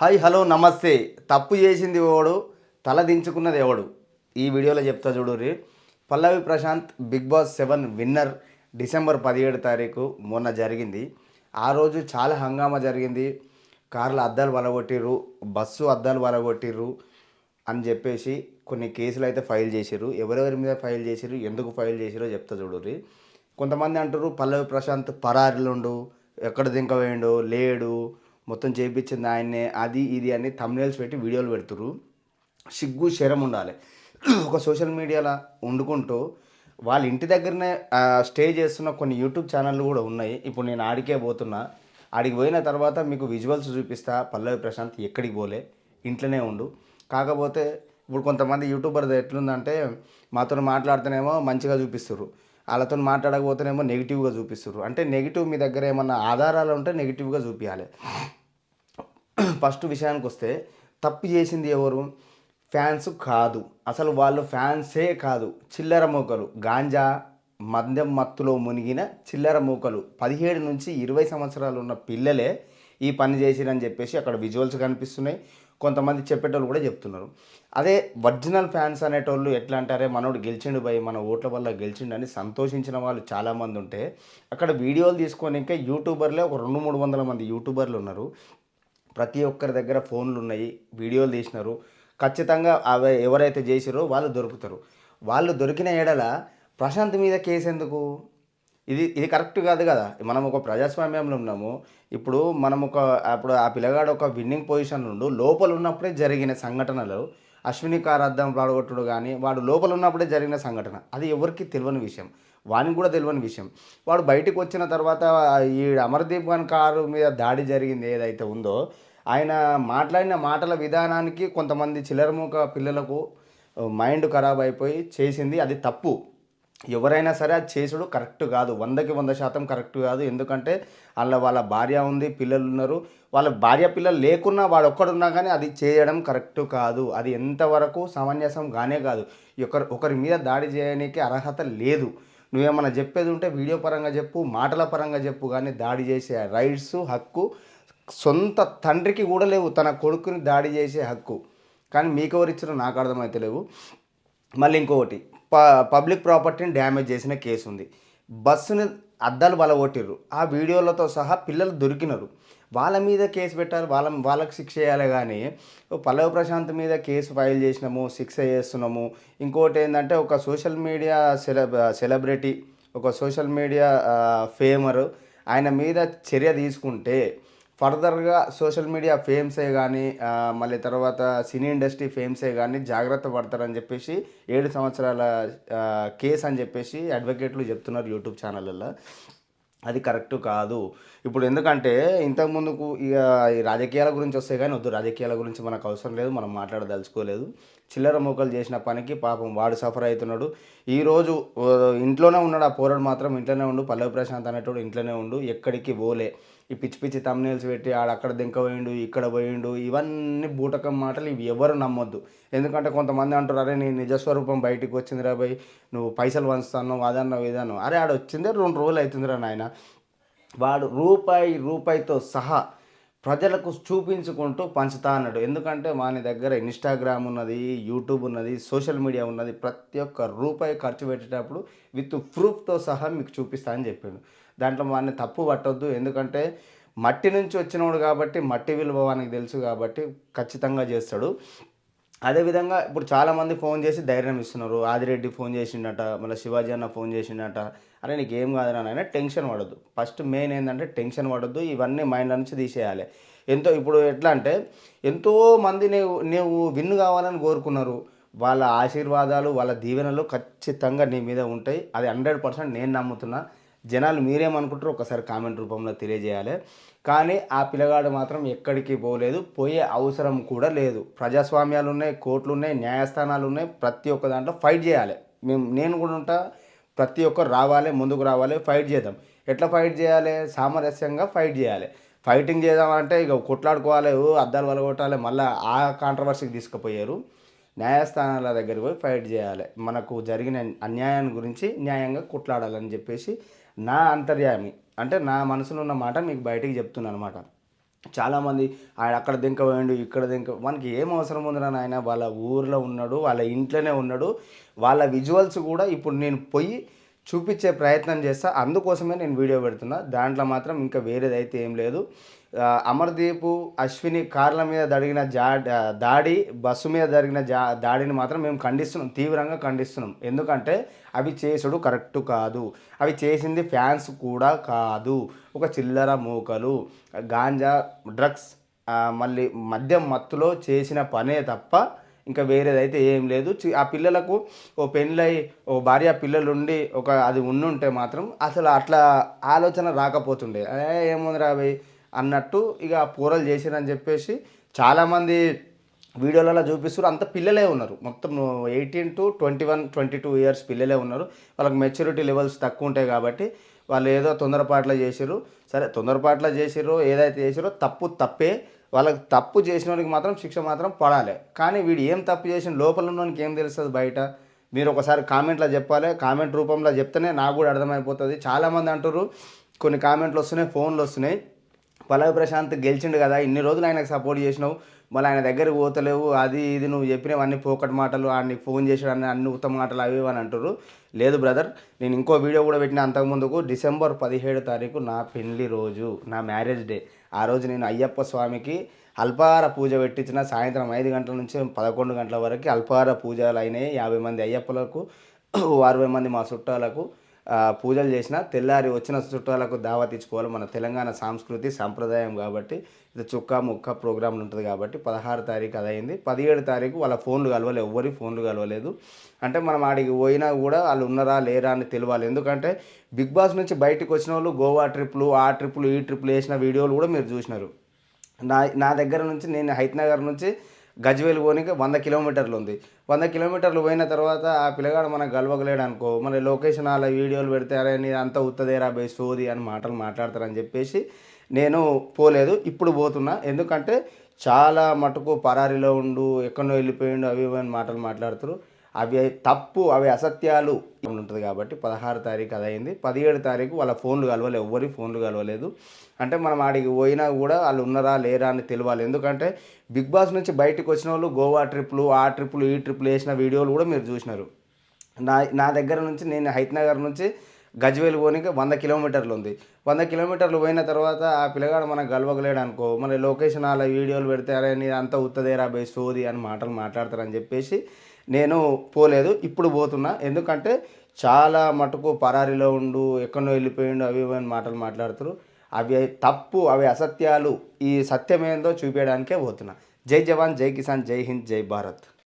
Hi hello నమస్తే. తప్పు చేసింది ఎవడు? తల దించుకున్నది ఎవడు? ఈ వీడియోలో చెప్తా చూడుర్రి Pallavi Prashanth Bigg Boss seven winner December పదిహేడు తారీఖు మొన్న జరిగింది. ఆ రోజు చాలా హంగామా జరిగింది. కార్ల అద్దాలు వలగొట్టిర్రు బస్సు అద్దాలు వలగొట్టిర్రు అని చెప్పేసి కొన్ని కేసులు అయితే ఫైల్ చేసిర్రు. ఎవరెవరి మీద ఫైల్ చేసిర్రు ఎందుకు ఫైల్ చేసిరో చెప్తా చూడుర్రి కొంతమంది అంటారు పల్లవి ప్రశాంత్ పరారిలుండు ఎక్కడ దింకవేయండు లేడు మొత్తం చేయించింది ఆయన్నే అది ఇది అని తమ్నేల్స్ పెట్టి వీడియోలు పెడుతురు సిగ్గు శరం ఉండాలి. ఒక సోషల్ మీడియాలో వండుకుంటూ వాళ్ళ ఇంటి దగ్గరనే స్టే చేస్తున్న కొన్ని యూట్యూబ్ ఛానళ్ళు కూడా ఉన్నాయి. ఇప్పుడు నేను ఆడికే పోతున్నా. ఆడికి పోయిన తర్వాత మీకు విజువల్స్ చూపిస్తా. పల్లవి ప్రశాంత్ ఎక్కడికి పోలే? ఇంట్లోనే ఉండు. కాకపోతే ఇప్పుడు కొంతమంది యూట్యూబర్ ఎట్లుందంటే మాతో మాట్లాడితేనేమో మంచిగా చూపిస్తారు వాళ్ళతో మాట్లాడకపోతేనేమో నెగిటివ్గా చూపిస్తారు అంటే నెగిటివ్ మీ దగ్గర ఏమన్నా ఆధారాలు ఉంటే నెగిటివ్గా చూపించాలి ఫస్ట్ విషయానికి వస్తే తప్పు చేసింది ఎవరు? ఫ్యాన్స్ కాదు. అసలు వాళ్ళు ఫ్యాన్సే కాదు. చిల్లర మూకలు. గాంజా మద్యం మత్తులో మునిగిన చిల్లర మూకలు. పదిహేడు నుంచి ఇరవై సంవత్సరాలు ఉన్న పిల్లలే ఈ పని చేసిరని చెప్పేసి అక్కడ విజువల్స్ కనిపిస్తున్నాయి. కొంతమంది చెప్పేటోళ్ళు కూడా చెప్తున్నారు. అదే ఒరిజినల్ ఫ్యాన్స్ అనేటోళ్ళు ఎట్లా అంటారే మనోడు గెలిచిండు భయ్ మన ఓట్ల వల్ల గెలిచిండు అని సంతోషించిన వాళ్ళు చాలామంది ఉంటే అక్కడ వీడియోలు తీసుకొని ఇంకా యూట్యూబర్లే ఒక రెండు మూడు వందల మంది యూట్యూబర్లు ఉన్నారు. ప్రతి ఒక్కరి దగ్గర ఫోన్లు ఉన్నాయి వీడియోలు తీసినారు. ఖచ్చితంగా అవి ఎవరైతే చేసిరో వాళ్ళు దొరుకుతారు. వాళ్ళు దొరికిన ఎడల ప్రశాంత్ మీద కేసు ఎందుకు? ఇది ఇది కరెక్ట్ కాదు కదా. మనం ఒక ప్రజాస్వామ్యంలో ఉన్నాము. ఇప్పుడు మనం ఒక అప్పుడు ఆ పిల్లగాడు ఒక విన్నింగ్ పొజిషన్ ఉండు లోపల ఉన్నప్పుడే జరిగిన సంఘటనలు అశ్విని కారార్థం పాడగొట్టుడు కానీ వాడు లోపల ఉన్నప్పుడే జరిగిన సంఘటన అది ఎవరికి తెలియని విషయం. వానికి కూడా తెలియని విషయం. వాడు బయటికి వచ్చిన తర్వాత ఈ అమర్దీప్ ఖాన్ కారు మీద దాడి జరిగింది ఏదైతే ఉందో ఆయన మాట్లాడిన మాటల విధానానికి కొంతమంది చిల్లరముఖ పిల్లలకు మైండ్ ఖరాబ్ అయిపోయి చేసింది అది తప్పు. ఎవరైనా సరే అది చేసుడు కరెక్ట్ కాదు. వందకి వంద శాతం కరెక్ట్ కాదు. ఎందుకంటే వాళ్ళ వాళ్ళ భార్య ఉంది పిల్లలు ఉన్నారు. వాళ్ళ భార్య పిల్లలు లేకున్నా వాడు ఒక్కడున్నా కానీ అది చేయడం కరెక్ట్ కాదు. అది ఎంతవరకు సమంజసం కానే కాదు. ఒకరి ఒకరి మీద దాడి చేయడానికి అర్హత లేదు. నువ్వేమన్నా చెప్పేది ఉంటే వీడియో పరంగా చెప్పు మాటల పరంగా చెప్పు కానీ దాడి చేసే రైట్స్ హక్కు సొంత తండ్రికి కూడా లేవు. తన కొడుకుని దాడి చేసే హక్కు. కానీ మీకు ఎవరు ఇచ్చారో నాకు అర్థమైతే లేవు. మళ్ళీ ఇంకొకటి ప పబ్లిక్ ప్రాపర్టీని డ్యామేజ్ చేసిన కేసు ఉంది బస్సుని అద్దాలు బలగొట్టిర్రు ఆ వీడియోలతో సహా పిల్లలు దొరికినారు. వాళ్ళ మీద కేసు పెట్టాలి వాళ్ళ వాళ్ళకి శిక్ష చేయాలి కానీ పల్లవ ప్రశాంత్ మీద కేసు ఫైల్ చేసినాము శిక్ష చేస్తున్నాము. ఇంకోటి ఏంటంటే ఒక సోషల్ మీడియా సెలబ్ సెలబ్రిటీ ఒక సోషల్ మీడియా ఫేమరు ఆయన మీద చర్య తీసుకుంటే ఫర్దర్గా సోషల్ మీడియా ఫేమ్సే కానీ మళ్ళీ తర్వాత సినీ ఇండస్ట్రీ ఫేమ్సే కానీ జాగ్రత్త పడతారని చెప్పేసి ఏడు సంవత్సరాల కేసు అని చెప్పేసి అడ్వకేట్లు చెప్తున్నారు యూట్యూబ్ ఛానళ్ళల్లో. అది కరెక్ట్ కాదు. ఇప్పుడు ఎందుకంటే ఇంతకుముందుకు ఇక ఈ రాజకీయాల గురించి వస్తే కానీ వద్దు. రాజకీయాల గురించి మనకు అవసరం లేదు. మనం మాట్లాడదలుచుకోలేదు. చిల్లర మోకలు చేసిన పనికి పాపం వాడు సఫర్ అవుతున్నాడు. ఈరోజు ఇంట్లోనే ఉన్నాడు ఆ పోరాడు మాత్రం. ఇంట్లోనే ఉండు. పల్లవి ప్రశాంత్ అనేటోడు ఇంట్లోనే ఉండు. ఎక్కడికి పోలే. ఈ పిచ్చి పిచ్చి తమ్నేల్స్ పెట్టి ఆడ అక్కడ దింక పోయిండు ఇక్కడ పోయిండు ఇవన్నీ బూటకం మాటలు ఇవి ఎవరు నమ్మొద్దు. ఎందుకంటే కొంతమంది అంటారు అరే నీ నిజస్వరూపం బయటికి వచ్చిందిరా భయ్ నువ్వు పైసలు వంచుతాను అదన్నావు ఇదన్నావు. అరే ఆడ వచ్చిందే రెండు రోజులు అవుతుందిరా నాయన. వాడు రూపాయి రూపాయితో సహా ప్రజలకు చూపించుకుంటూ పంచుతా అన్నాడు. ఎందుకంటే వాని దగ్గర ఇన్స్టాగ్రామ్ ఉన్నది యూట్యూబ్ ఉన్నది సోషల్ మీడియా ఉన్నది. ప్రతి ఒక్క రూపాయి ఖర్చు పెట్టేటప్పుడు విత్ ప్రూఫ్తో సహా మీకు చూపిస్తా అని చెప్పాడు. దాంట్లో వాడిని తప్పు పట్టొద్దు. ఎందుకంటే మట్టి నుంచి వచ్చినోడు కాబట్టి మట్టి విలువ వానికి తెలుసు కాబట్టి ఖచ్చితంగా చేస్తాడు. అదేవిధంగా ఇప్పుడు చాలామంది ఫోన్ చేసి ధైర్యం ఇస్తున్నారు. ఆదిరెడ్డి ఫోన్ చేసిండట మళ్ళీ శివాజీ అన్న ఫోన్ చేసిండట. అరే నీకు ఏం కాదురా నాయన టెన్షన్ పడద్దు. ఫస్ట్ మెయిన్ ఏంటంటే టెన్షన్ పడద్దు ఇవన్నీ మైండ్ నుంచి తీసేయాలి. ఎంతో ఇప్పుడు ఎట్లా అంటే ఎంతో మంది నీవు నీవు విన్ను కావాలని కోరుకున్నారు. వాళ్ళ ఆశీర్వాదాలు వాళ్ళ దీవెనలు ఖచ్చితంగా నీ మీద ఉంటాయి. అది హండ్రెడ్ పర్సెంట్ నేను నమ్ముతున్నా. జనాలు మీరేమనుకుంటారో ఒకసారి కామెంట్ రూపంలో తెలియజేయాలి. కానీ ఆ పిల్లగాడు మాత్రం ఎక్కడికి పోలేదు. పోయే అవసరం కూడా లేదు. ప్రజాస్వామ్యాలు ఉన్నాయి కోర్టులు ఉన్నాయి న్యాయస్థానాలు ఉన్నాయి ప్రతి ఒక్క దాంట్లో ఫైట్ చేయాలి. మేము నేను కూడా ఉంటా. ప్రతి ఒక్కరు రావాలి ముందుకు రావాలి ఫైట్ చేద్దాం. ఎట్లా ఫైట్ చేయాలి? సామరస్యంగా ఫైట్ చేయాలి. ఫైటింగ్ చేద్దామంటే ఇక కొట్లాడుకోవాలి ఓ అద్దాలు వలగొట్టాలి మళ్ళీ ఆ కాంట్రవర్సీకి తీసుకుపోయారు. న్యాయస్థానాల దగ్గరికి పోయి ఫైట్ చేయాలి. మనకు జరిగిన అన్యాయాన్ని గురించి న్యాయంగా కొట్లాడాలని చెప్పేసి నా అంతర్యామి అంటే నా మనసులో ఉన్న మాట మీకు బయటికి చెప్తున్నాను అనమాట చాలామంది ఆయన అక్కడ దింక పోయిండు ఇక్కడ దింక మనకి ఏం అవసరం ఉందిరా నాయన? వాళ్ళ ఊర్లో ఉన్నాడు వాళ్ళ ఇంట్లోనే ఉన్నాడు వాళ్ళ విజువల్స్ కూడా ఇప్పుడు నేను పోయి చూపించే ప్రయత్నం చేస్తా అందుకోసమే నేను వీడియో పెడుతున్నా. దాంట్లో మాత్రం ఇంకా వేరేదైతే ఏం లేదు. అమర్దీప్ అశ్విని కార్ల మీద జరిగిన జా దాడి బస్సు మీద జరిగిన జా దాడిని మాత్రం మేము ఖండిస్తున్నాం తీవ్రంగా ఖండిస్తున్నాం. ఎందుకంటే అవి చేసుడు కరెక్ట్ కాదు. అవి చేసింది ఫ్యాన్స్ కూడా కాదు. ఒక చిల్లర మూకలు గాంజా డ్రగ్స్ మళ్ళీ మద్యం మత్తులో చేసిన పనే తప్ప ఇంకా వేరేదైతే ఏం లేదు. ఆ పిల్లలకు ఓ పెళ్ళై ఓ భార్య పిల్లలుండి ఒక అది ఉండుంటే మాత్రం అసలు అట్లా ఆలోచన రాకపోతుండే. ఏముంది రాబోయ్ అన్నట్టు ఇక పూరలు చేసిరని చెప్పేసి చాలామంది వీడియోలలో చూపిస్తారు అంత పిల్లలే ఉన్నారు. మొత్తం eighteen to twenty one twenty two years పిల్లలే ఉన్నారు. వాళ్ళకి మెచ్యూరిటీ లెవెల్స్ తక్కువ ఉంటాయి కాబట్టి వాళ్ళు ఏదో తొందరపాట్లో చేసిర్రు. సరే తొందరపాట్లో చేసిర్రు ఏదైతే చేసిరో తప్పు తప్పే. వాళ్ళకి తప్పు చేసిన వాడికి మాత్రం శిక్ష మాత్రం పడాలి. కానీ వీడు ఏం తప్పు చేసిన లోపల ఉన్నవానికి ఏం తెలుస్తుంది బయట? మీరు ఒకసారి కామెంట్లో చెప్పాలి. కామెంట్ రూపంలో చెప్తేనే నాకు కూడా అర్థమైపోతుంది. చాలామంది అంటారు కొన్ని కామెంట్లు వస్తున్నాయి ఫోన్లు వస్తున్నాయి. పల్లవి ప్రశాంత్ గెలిచిండు కదా ఇన్ని రోజులు ఆయనకు సపోర్ట్ చేసినావు. మళ్ళీ ఆయన దగ్గరికి పోతలేవు అది ఇది నువ్వు చెప్పినవన్నీ పోకట్ మాటలు ఆయన ఫోన్ చేసాడు అన్ని అన్ని ఉత్తమ మాటలు అవి అని అంటారు లేదు బ్రదర్ నేను ఇంకో వీడియో కూడా పెట్టిన అంతకుముందుకు డిసెంబర్ పదిహేడు తారీఖు నా పెళ్ళి రోజు నా మ్యారేజ్ డే ఆ రోజు నేను అయ్యప్ప స్వామికి అల్పాహార పూజ పెట్టించిన సాయంత్రం ఐదు గంటల నుంచి పదకొండు గంటల వరకు అల్పాహార పూజలు అయినాయి. యాభై మంది అయ్యప్పలకు అరవై మంది మా చుట్టాలకు పూజలు చేసిన తెల్లారి వచ్చిన చుట్టాలకు దావత్ ఇచ్చుకోవాలి. మన తెలంగాణ సాంస్కృతి సంప్రదాయం కాబట్టి ఇది చుక్క ముక్క ప్రోగ్రాంలు ఉంటుంది కాబట్టి పదహారు తారీఖు అది అయింది పదిహేడు తారీఖు వాళ్ళ ఫోన్లు కలవలేదు ఎవరి ఫోన్లు కలవలేదు. అంటే మనం ఆడికి పోయినా కూడా వాళ్ళు ఉన్నారా లేరా అని తెలియాలి ఎందుకంటే బిగ్ బాస్ నుంచి బయటకు వచ్చిన వాళ్ళు గోవా ట్రిప్లు ఆ ట్రిప్లు ఈ ట్రిప్లు వేసిన వీడియోలు కూడా మీరు చూసినారు. నా నా దగ్గర నుంచి నేను హైత్ నగర్ నుంచి గజ్వేల్ పోనీకి వంద కిలోమీటర్లు ఉంది. వంద కిలోమీటర్లు పోయిన తర్వాత ఆ పిల్లగాడు మనకు గలవగలేడు అనుకో మన లొకేషన్ అలా వీడియోలు పెడితే అరే నీ అంత ఉత్తదేరా బై సోది అని మాటలు మాట్లాడతారని చెప్పేసి నేను పోలేదు. ఇప్పుడు పోతున్నా. ఎందుకంటే చాలా మటుకు పరారీలో ఉండు ఎక్కడో వెళ్ళిపోయిండు అవి ఇవి అని మాటలు మాట్లాడుతారు. అవి తప్పు అవి అసత్యాలు ఉంటుంది కాబట్టి పదహారు తారీఖు అది అయింది పదిహేడు తారీఖు వాళ్ళ ఫోన్లు కలవలేదు ఎవ్వరి ఫోన్లు కలవలేదు. అంటే మనం ఆడికి పోయినా కూడా వాళ్ళు ఉన్నారా లేరా అని తెలియాలి ఎందుకంటే బిగ్ బాస్ నుంచి బయటకు వచ్చిన వాళ్ళు గోవా ట్రిప్లు ఆ ట్రిప్లు ఈ ట్రిప్లు వేసిన వీడియోలు కూడా మీరు చూసినారు. నా నా దగ్గర నుంచి నేను హైత్ నగర్ నుంచి గజ్వేల్ పోనీకి వంద కిలోమీటర్లు ఉంది. వంద కిలోమీటర్లు పోయిన తర్వాత ఆ పిల్లగాడు మనకు గలవగలేడు అనుకో మన లొకేషన్ అలా వీడియోలు పెడితే అరే నీ అంత ఉత్తదేరా బై సోది అని మాటలు మాట్లాడతారని చెప్పేసి నేను పోలేదు. ఇప్పుడు పోతున్నా. ఎందుకంటే చాలా మటుకు పరారీలో ఉండు ఎక్కడో వెళ్ళిపోయిండు అవి ఇవి అని మాటలు మాట్లాడుతారు. అవి తప్పు అవి అసత్యాలు. ఈ సత్యమేందో చూపించడానికే పోతున్నా. జై జవాన్ జై కిసాన్ జై హింద్ జై భారత్.